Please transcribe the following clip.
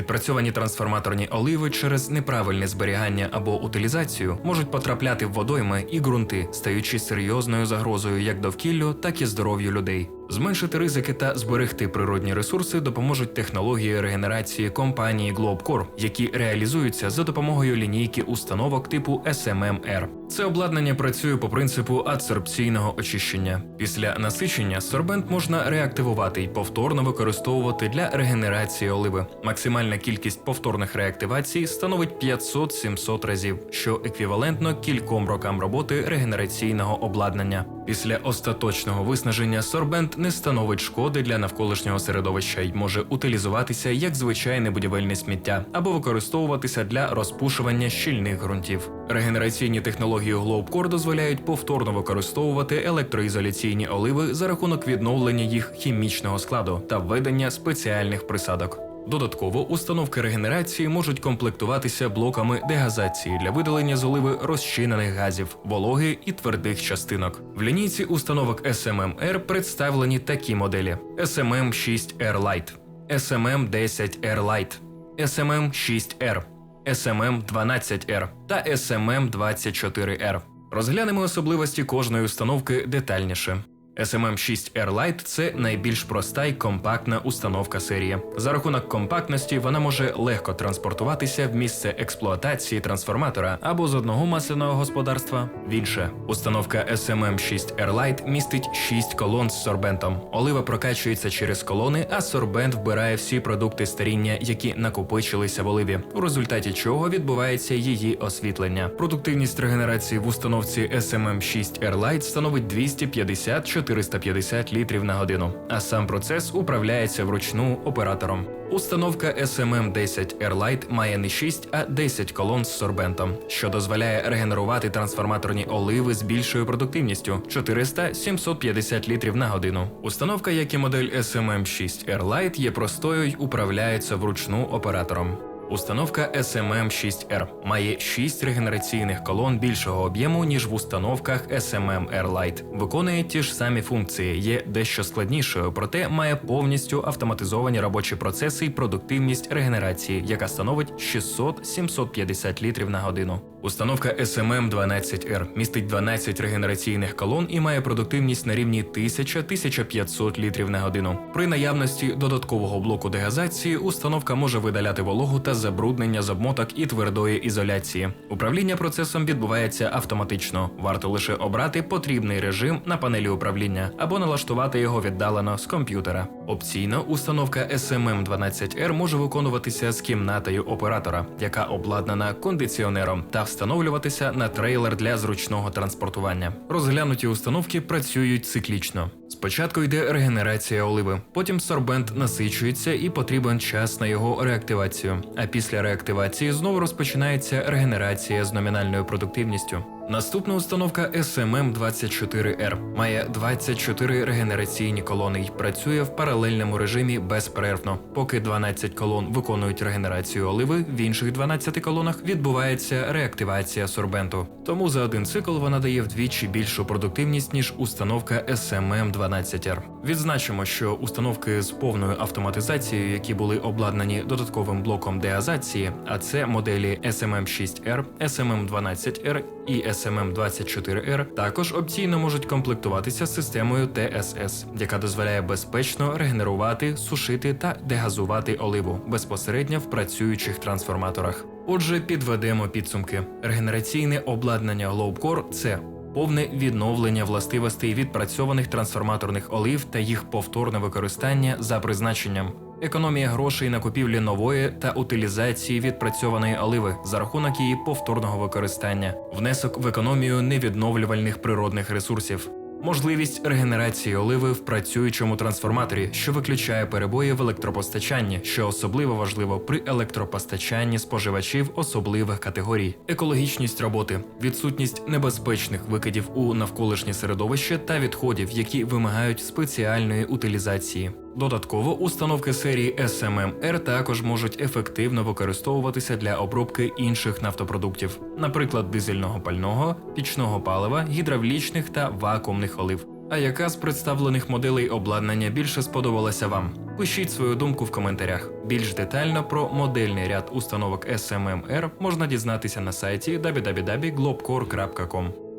Відпрацьовані трансформаторні оливи через неправильне зберігання або утилізацію можуть потрапляти в водойми і ґрунти, стаючи серйозною загрозою як довкіллю, так і здоров'ю людей. Зменшити ризики та зберегти природні ресурси допоможуть технології регенерації компанії Globcore, які реалізуються за допомогою лінійки установок типу SMMR. Це обладнання працює по принципу адсорбційного очищення. Після насичення сорбент можна реактивувати і повторно використовувати для регенерації оливи. Максимальна кількість повторних реактивацій становить 500-700 разів, що еквівалентно кільком рокам роботи регенераційного обладнання. Після остаточного виснаження сорбент не становить шкоди для навколишнього середовища й може утилізуватися як звичайне будівельне сміття або використовуватися для розпушування щільних ґрунтів. Регенераційні технології Globcore дозволяють повторно використовувати електроізоляційні оливи за рахунок відновлення їх хімічного складу та введення спеціальних присадок. Додатково установки регенерації можуть комплектуватися блоками дегазації для видалення з оливи розчинених газів, вологи і твердих частинок. В лінійці установок SMM-R представлені такі моделі: SMM-6R Lite, SMM-10R Lite, SMM-6R, SMM-12R та SMM-24R. Розглянемо особливості кожної установки детальніше. SMM6R Lite – це найбільш проста й компактна установка серії. За рахунок компактності вона може легко транспортуватися в місце експлуатації трансформатора або з одного масляного господарства в інше. Установка SMM6R Lite містить 6 колон з сорбентом. Олива прокачується через колони, а сорбент вбирає всі продукти старіння, які накопичилися в оливі, у результаті чого відбувається її освітлення. Продуктивність регенерації в установці SMM6R Lite становить 250 450 літрів на годину, а сам процес управляється вручну оператором. Установка SMM10 Airlight має не 6, а 10 колон з сорбентом, що дозволяє регенерувати трансформаторні оливи з більшою продуктивністю 400-750 літрів на годину. Установка, як і модель SMM6 Airlight, є простою й управляється вручну оператором. Установка SMM6R має 6 регенераційних колон більшого об'єму, ніж в установках SMM-R Lite. Виконує ті ж самі функції, є дещо складнішою, проте має повністю автоматизовані робочі процеси і продуктивність регенерації, яка становить 600-750 літрів на годину. Установка SMM12R містить 12 регенераційних колон і має продуктивність на рівні 1000-1500 літрів на годину. При наявності додаткового блоку дегазації установка може видаляти вологу та забруднення з обмоток і твердої ізоляції. Управління процесом відбувається автоматично. Варто лише обрати потрібний режим на панелі управління або налаштувати його віддалено з комп'ютера. Опційно установка SMM12R може виконуватися з кімнатою оператора, яка обладнана кондиціонером та встановлюватися на трейлер для зручного транспортування. Розглянуті установки працюють циклічно. Спочатку йде регенерація оливи, потім сорбент насичується і потрібен час на його реактивацію. А після реактивації знову розпочинається регенерація з номінальною продуктивністю. Наступна установка SMM24R має 24 регенераційні колони й працює в паралельному режимі безперервно. Поки 12 колон виконують регенерацію оливи, в інших 12 колонах відбувається реактивація сорбенту. Тому за один цикл вона дає вдвічі більшу продуктивність ніж установка SMM12R. Відзначимо, що установки з повною автоматизацією, які були обладнані додатковим блоком деазації, а це моделі SMM6R, SMM12R і SMM24R, також опційно можуть комплектуватися системою TSS, яка дозволяє безпечно регенерувати, сушити та дегазувати оливу безпосередньо в працюючих трансформаторах. Отже, підведемо підсумки. Регенераційне обладнання Globcore – це повне відновлення властивостей відпрацьованих трансформаторних олив та їх повторне використання за призначенням. Економія грошей на купівлі нової та утилізації відпрацьованої оливи за рахунок її повторного використання, внесок в економію невідновлювальних природних ресурсів, можливість регенерації оливи в працюючому трансформаторі, що виключає перебої в електропостачанні, що особливо важливо при електропостачанні споживачів особливих категорій, екологічність роботи, відсутність небезпечних викидів у навколишнє середовище та відходів, які вимагають спеціальної утилізації. Додатково установки серії SMM-R також можуть ефективно використовуватися для обробки інших нафтопродуктів, наприклад, дизельного пального, пічного палива, гідравлічних та вакуумних олив. А яка з представлених моделей обладнання більше сподобалася вам? Пишіть свою думку в коментарях. Більш детально про модельний ряд установок SMMR можна дізнатися на сайті www.globcore.com.